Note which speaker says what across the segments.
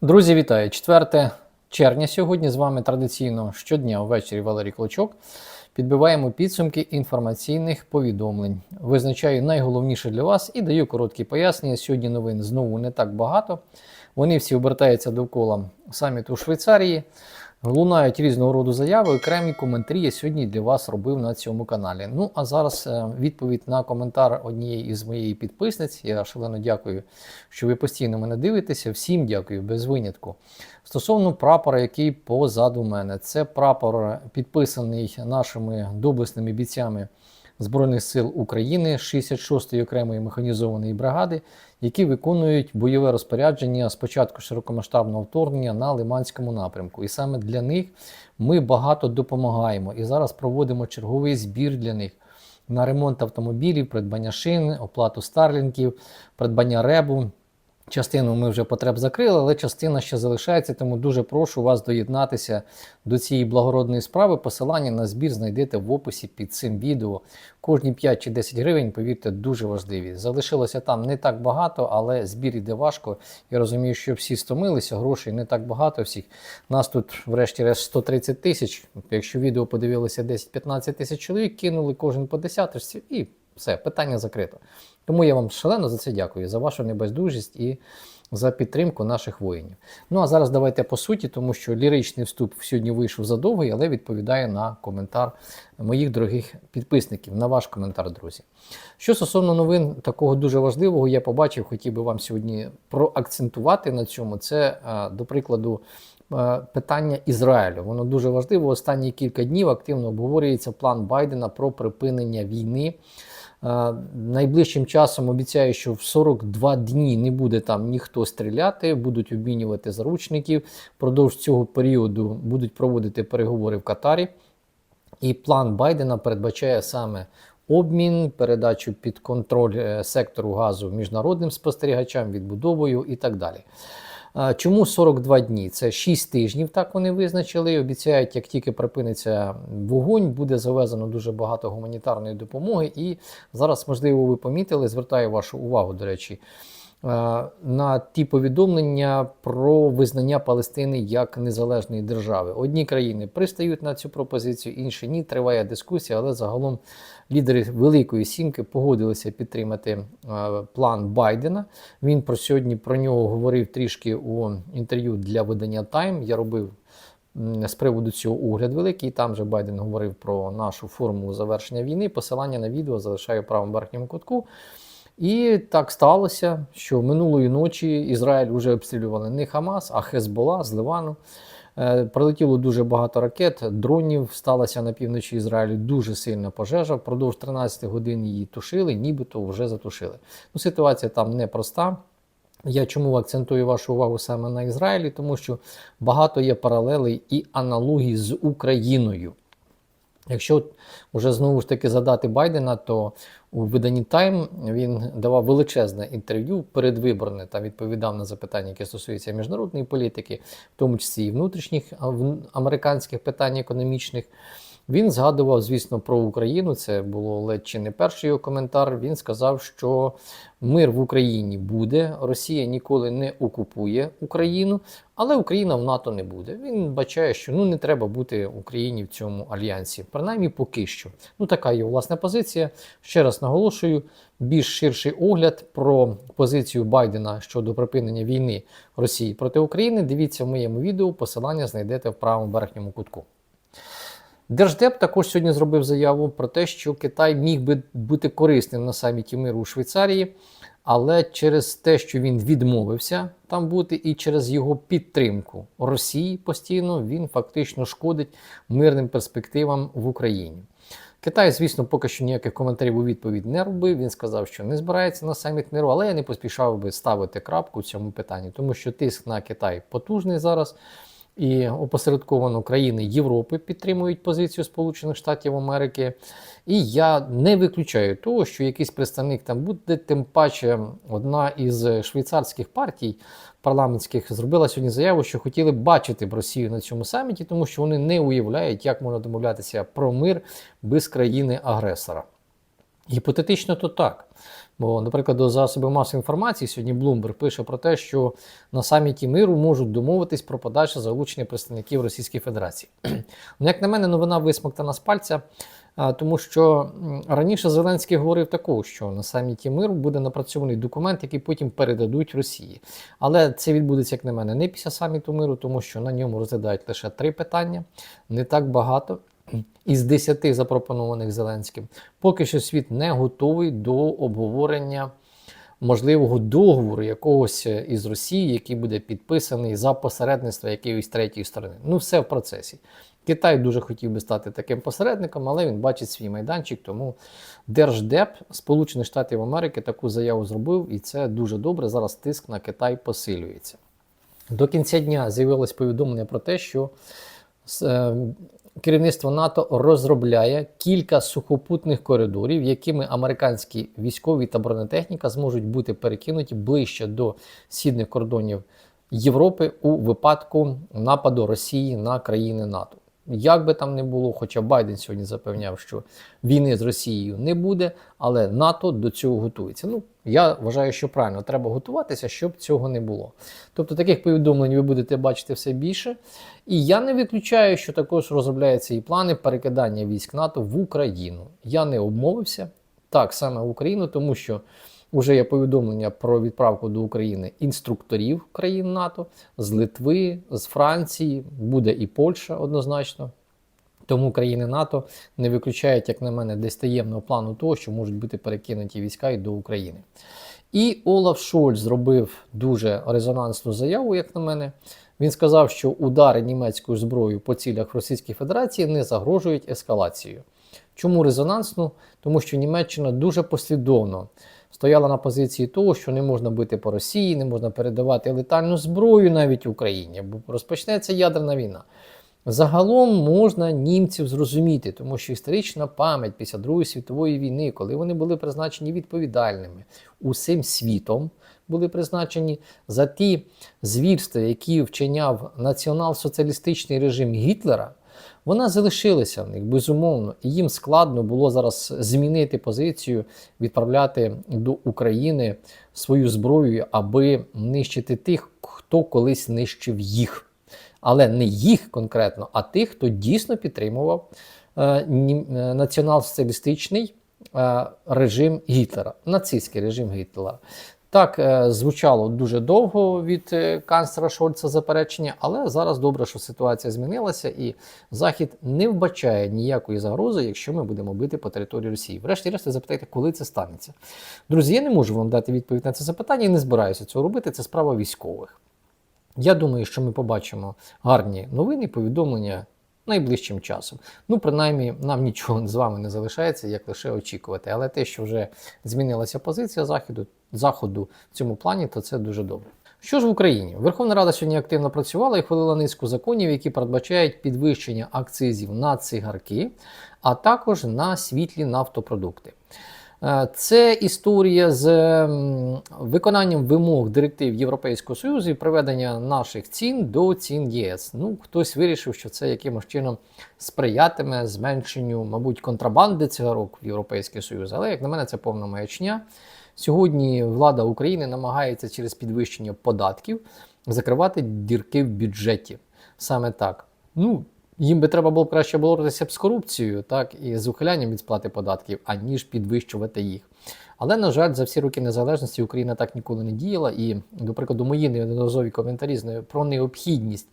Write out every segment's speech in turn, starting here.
Speaker 1: Друзі, вітаю! 4 червня сьогодні з вами традиційно щодня ввечері Валерій Клочок. Підбиваємо підсумки інформаційних повідомлень. Визначаю найголовніше для вас і даю короткі пояснення. Сьогодні новин знову не так багато. Вони всі обертаються довкола саміту Швейцарії. Лунають різного роду заяви, окремі коментарі я сьогодні для вас робив на цьому каналі. Ну а зараз е, відповідь на коментар однієї із моєї підписниць. Я шалено дякую, що ви постійно мене дивитеся. Всім дякую, без винятку. Стосовно прапора, який позаду мене, це прапор підписаний нашими доблесними бійцями Збройних сил України 66-ї окремої механізованої бригади, які виконують бойове розпорядження з початку широкомасштабного вторгнення на Лиманському напрямку. І саме для них ми багато допомагаємо. І зараз проводимо черговий збір для них на ремонт автомобілів, придбання шин, оплату старлінків, придбання ребу. Частину ми вже потреб закрили, але частина ще залишається, тому дуже прошу вас доєднатися до цієї благородної справи. Посилання на збір знайдете в описі під цим відео. Кожні 5 чи 10 гривень, повірте, дуже важливі. Залишилося там не так багато, але збір іде важко. Я розумію, що всі стомилися, грошей не так багато всіх. Нас тут, врешті-решт, 130 тисяч. Якщо відео подивилися 10-15 тисяч чоловік, кинули кожен по десяточці і все, питання закрито. Тому я вам шалено за це дякую, за вашу небайдужість і за підтримку наших воїнів. Ну а зараз давайте по суті, тому що ліричний вступ сьогодні вийшов задовгий, але відповідає на коментар моїх дорогих підписників, на ваш коментар, друзі. Що стосовно новин такого дуже важливого, я побачив, хотів би вам сьогодні проакцентувати на цьому. Це, до прикладу, питання Ізраїлю. Воно дуже важливо. Останні кілька днів активно обговорюється план Байдена про припинення війни. Найближчим часом обіцяю, що в 42 дні не буде там ніхто стріляти, будуть обмінювати заручників. Продовж цього періоду будуть проводити переговори в Катарі. І план Байдена передбачає саме обмін, передачу під контроль е, сектору газу міжнародним спостерігачам, відбудовою і так далі. Чому 42 дні? Це 6 тижнів, так вони визначили. Обіцяють, як тільки припиниться вогонь, буде завезено дуже багато гуманітарної допомоги. І зараз, можливо, ви помітили, звертаю вашу увагу, до речі. На ті повідомлення про визнання Палестини як незалежної держави. Одні країни пристають на цю пропозицію, інші ні. Триває дискусія, але загалом лідери Великої Сімки погодилися підтримати е, план Байдена. Він про сьогодні про нього говорив трішки у інтерв'ю для видання Time. Я робив. З приводу цього огляд великий, там же Байден говорив про нашу формулу завершення війни. Посилання на відео залишаю в верхньому кутку. І так сталося, що минулої ночі Ізраїль вже обстрілювали не Хамас, а Хезбола з Ливану. Е, прилетіло дуже багато ракет, дронів. Сталася на півночі Ізраїлю дуже сильна пожежа. Впродовж 13 годин її тушили, нібито вже затушили. Ну, Ситуація там непроста. Я чому акцентую вашу увагу саме на Ізраїлі? Тому що багато є паралелей і аналогій з Україною. Якщо вже знову ж таки задати Байдена, то у виданні Тайм він давав величезне інтерв'ю передвиборне та відповідав на запитання, які стосуються міжнародної політики, в тому числі і внутрішніх американських питань економічних. Він згадував, звісно, про Україну. Це було ледь чи не перший його коментар. Він сказав, що мир в Україні буде, Росія ніколи не окупує Україну, але Україна в НАТО не буде. Він бачає, що ну не треба бути Україні в цьому альянсі, принаймні поки що. Ну така його власна позиція. Ще раз наголошую, більш ширший огляд про позицію Байдена щодо припинення війни Росії проти України. Дивіться в моєму відео. Посилання знайдете в правому верхньому кутку. Держдеп також сьогодні зробив заяву про те, що Китай міг би бути корисним на саміті миру у Швейцарії, але через те, що він відмовився там бути, і через його підтримку Росії постійно він фактично шкодить мирним перспективам в Україні. Китай, звісно, поки що ніяких коментарів у відповідь не робив. Він сказав, що не збирається на саміт миру, але я не поспішав би ставити крапку в цьому питанні, тому що тиск на Китай потужний зараз і опосередковано країни Європи підтримують позицію Сполучених Штатів Америки. І я не виключаю того, що якийсь представник там буде, тим паче одна із швейцарських партій парламентських зробила сьогодні заяву, що хотіли бачити б Росію на цьому саміті, тому що вони не уявляють, як можна домовлятися про мир без країни-агресора. Гіпотетично то так. Бо, наприклад, до засобів масової інформації сьогодні Bloomberg пише про те, що на саміті миру можуть домовитись про подальше залучення представників Російської Федерації. ну, як на мене, новина висмоктана з пальця, тому що раніше Зеленський говорив такого, що на саміті миру буде напрацьований документ, який потім передадуть Росії. Але це відбудеться, як на мене, не після саміту миру, тому що на ньому розглядають лише три питання, не так багато. Із 10 запропонованих Зеленським, поки що світ не готовий до обговорення можливого договору якогось е, із Росії, який буде підписаний за посередництва якоїсь третьої сторони. Ну, все в процесі. Китай дуже хотів би стати таким посередником, але він бачить свій майданчик, тому Держдеп Сполучених Штатів Америки таку заяву зробив, і це дуже добре. Зараз тиск на Китай посилюється. До кінця дня з'явилось повідомлення про те, що е, керівництво НАТО розробляє кілька сухопутних коридорів, якими американські військові та бронетехніка зможуть бути перекинуті ближче до східних кордонів Європи у випадку нападу Росії на країни НАТО. Як би там не було, хоча Байден сьогодні запевняв, що війни з Росією не буде, але НАТО до цього готується. Ну, я вважаю, що правильно треба готуватися, щоб цього не було. Тобто таких повідомлень ви будете бачити все більше. І я не виключаю, що також розробляються і плани перекидання військ НАТО в Україну. Я не обмовився так саме в Україну, тому що. Уже є повідомлення про відправку до України інструкторів країн НАТО з Литви, з Франції, буде і Польща однозначно. Тому країни НАТО не виключають, як на мене, десь таємного плану того, що можуть бути перекинуті війська і до України. І Олаф Шольц зробив дуже резонансну заяву, як на мене. Він сказав, що удари німецькою зброєю по цілях Російської Федерації не загрожують ескалацією. Чому резонансно? Тому що Німеччина дуже послідовно стояла на позиції того, що не можна бити по Росії, не можна передавати летальну зброю навіть Україні, бо розпочнеться ядерна війна. Загалом можна німців зрозуміти, тому що історична пам'ять після Другої світової війни, коли вони були призначені відповідальними усім світом, були призначені за ті звірства, які вчиняв націонал-соціалістичний режим Гітлера, вона залишилася в них безумовно, і їм складно було зараз змінити позицію, відправляти до України свою зброю, аби нищити тих, хто колись нищив їх. Але не їх конкретно, а тих, хто дійсно підтримував е, е, націонал-соціалістичний е, режим Гітлера, нацистський режим Гітлера. Так е, звучало дуже довго від е, канцлера Шольца заперечення, але зараз добре, що ситуація змінилася, і Захід не вбачає ніякої загрози, якщо ми будемо бити по території Росії. Врешті-решт, ви запитаєте, коли це станеться. Друзі, я не можу вам дати відповідь на це запитання і не збираюся цього робити. Це справа військових. Я думаю, що ми побачимо гарні новини, повідомлення найближчим часом. Ну, принаймні, нам нічого з вами не залишається, як лише очікувати. Але те, що вже змінилася позиція Заходу, Заходу в цьому плані, то це дуже добре. Що ж в Україні? Верховна Рада сьогодні активно працювала і хвалила низку законів, які передбачають підвищення акцизів на цигарки, а також на світлі нафтопродукти. Е, Це історія з виконанням вимог директив Європейського Союзу і приведення наших цін до цін ЄС. Ну, хтось вирішив, що це якимось чином сприятиме зменшенню, мабуть, контрабанди цигарок в Європейський Союз. Але, як на мене, це повна маячня. Сьогодні влада України намагається через підвищення податків закривати дірки в бюджеті. Саме так. Ну, їм би треба було краще боротися б з корупцією, так, і з ухилянням від сплати податків, аніж підвищувати їх. Але, на жаль, за всі роки незалежності Україна так ніколи не діяла. І, до прикладу, мої неодноразові коментарі про необхідність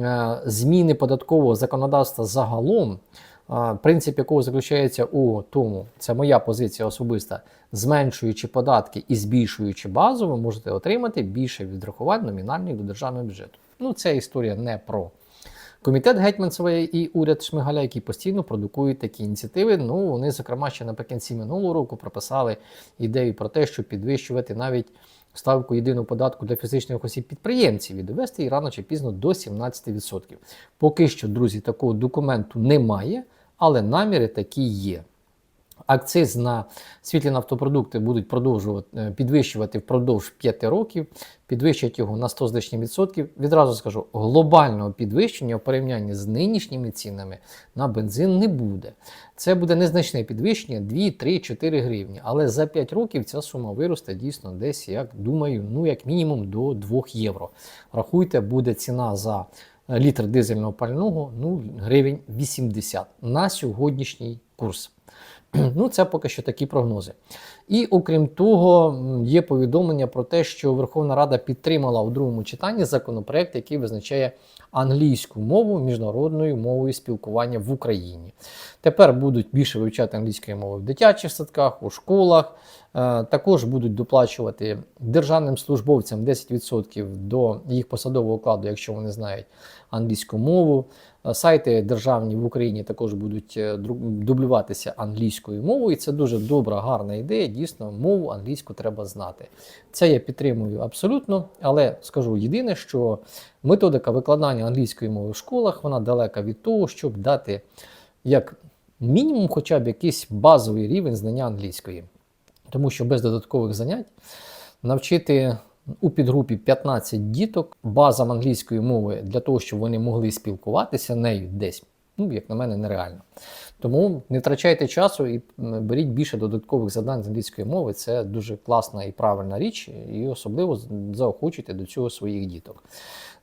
Speaker 1: е, зміни податкового законодавства загалом, е, принцип якого заключається у тому, це моя позиція особиста, зменшуючи податки і збільшуючи базу, ви можете отримати більше відрахувань номінальних до державного бюджету. Ну, ця історія не про комітет Гетьманцевої і уряд Шмигаля, які постійно продукують такі ініціативи. Ну, вони, зокрема, ще наприкінці минулого року прописали ідею про те, щоб підвищувати навіть ставку єдиного податку для фізичних осіб підприємців і довести її рано чи пізно до 17%. Поки що, друзі, такого документу немає, але наміри такі є. Акциз на світлі нафтопродукти будуть продовжувати е, підвищувати впродовж 5 років, підвищать його на 100 з лишнім відсотків. Відразу скажу, глобального підвищення в порівнянні з нинішніми цінами на бензин не буде. Це буде незначне підвищення 2, 3, 4 гривні. Але за 5 років ця сума виросте дійсно десь, як думаю, ну як мінімум до 2 євро. Рахуйте, буде ціна за е, літр дизельного пального ну, гривень 80 на сьогоднішній курс. Ну, це поки що такі прогнози. І окрім того, є повідомлення про те, що Верховна Рада підтримала у другому читанні законопроект, який визначає англійську мову міжнародною мовою спілкування в Україні. Тепер будуть більше вивчати англійської мови в дитячих садках, у школах. Е, Також будуть доплачувати державним службовцям 10% до їх посадового окладу, якщо вони знають англійську мову. Е, Сайти державні в Україні також будуть е, дублюватися англійською мовою. І це дуже добра, гарна ідея. Дійсно, мову англійську треба знати. Це я підтримую абсолютно, але скажу єдине, що методика викладання англійської мови в школах вона далека від того, щоб дати як мінімум хоча б якийсь базовий рівень знання англійської. Тому що без додаткових занять навчити у підгрупі 15 діток базам англійської мови для того, щоб вони могли спілкуватися нею десь, ну, як на мене, нереально. Тому не втрачайте часу і беріть більше додаткових завдань з англійської мови. Це дуже класна і правильна річ, і особливо заохочуйте до цього своїх діток.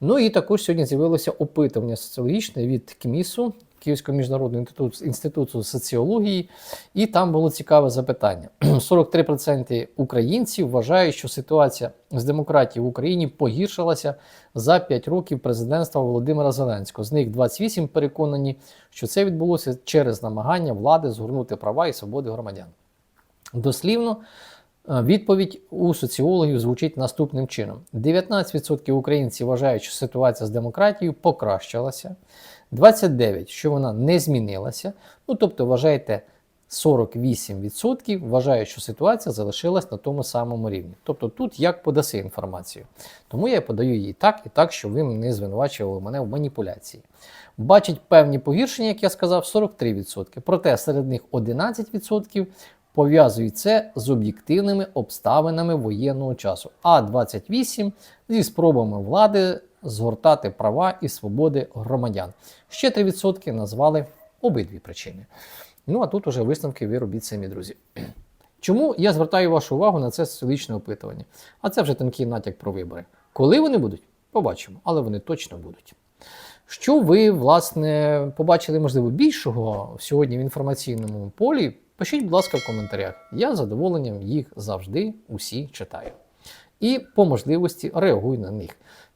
Speaker 1: Ну і також сьогодні з'явилося опитування соціологічне від КМІСу, Київського міжнародного інституту, інституту соціології, і там було цікаве запитання. 43% українців вважають, що ситуація з демократією в Україні погіршилася за 5 років президентства Володимира Зеленського. З них 28 переконані, що це відбулося через намагання влади згорнути права і свободи громадян. Дослівно, е, відповідь у соціологів звучить наступним чином: 19% українців вважають, що ситуація з демократією покращилася, 29% що вона не змінилася. Ну тобто, вважайте, 48% вважають, що ситуація залишилась на тому самому рівні. Тобто тут як подаси інформацію. Тому я подаю її так і так, щоб ви не звинувачували мене в маніпуляції. Бачить певні погіршення, як я сказав, 43%. Проте серед них 11% пов'язують це з об'єктивними обставинами воєнного часу, а 28% зі спробами влади згортати права і свободи громадян. Ще 3% назвали обидві причини. Ну а тут уже висновки ви робіть самі, друзі. Чому я звертаю вашу увагу на це соціологічне опитування? А це вже тонкий натяк про вибори. Коли вони будуть, побачимо, але вони точно будуть. Що ви, власне, побачили, можливо, більшого сьогодні в інформаційному полі? Пишіть, будь ласка, в коментарях. Я з задоволенням їх завжди усі читаю. І по можливості реагую на них.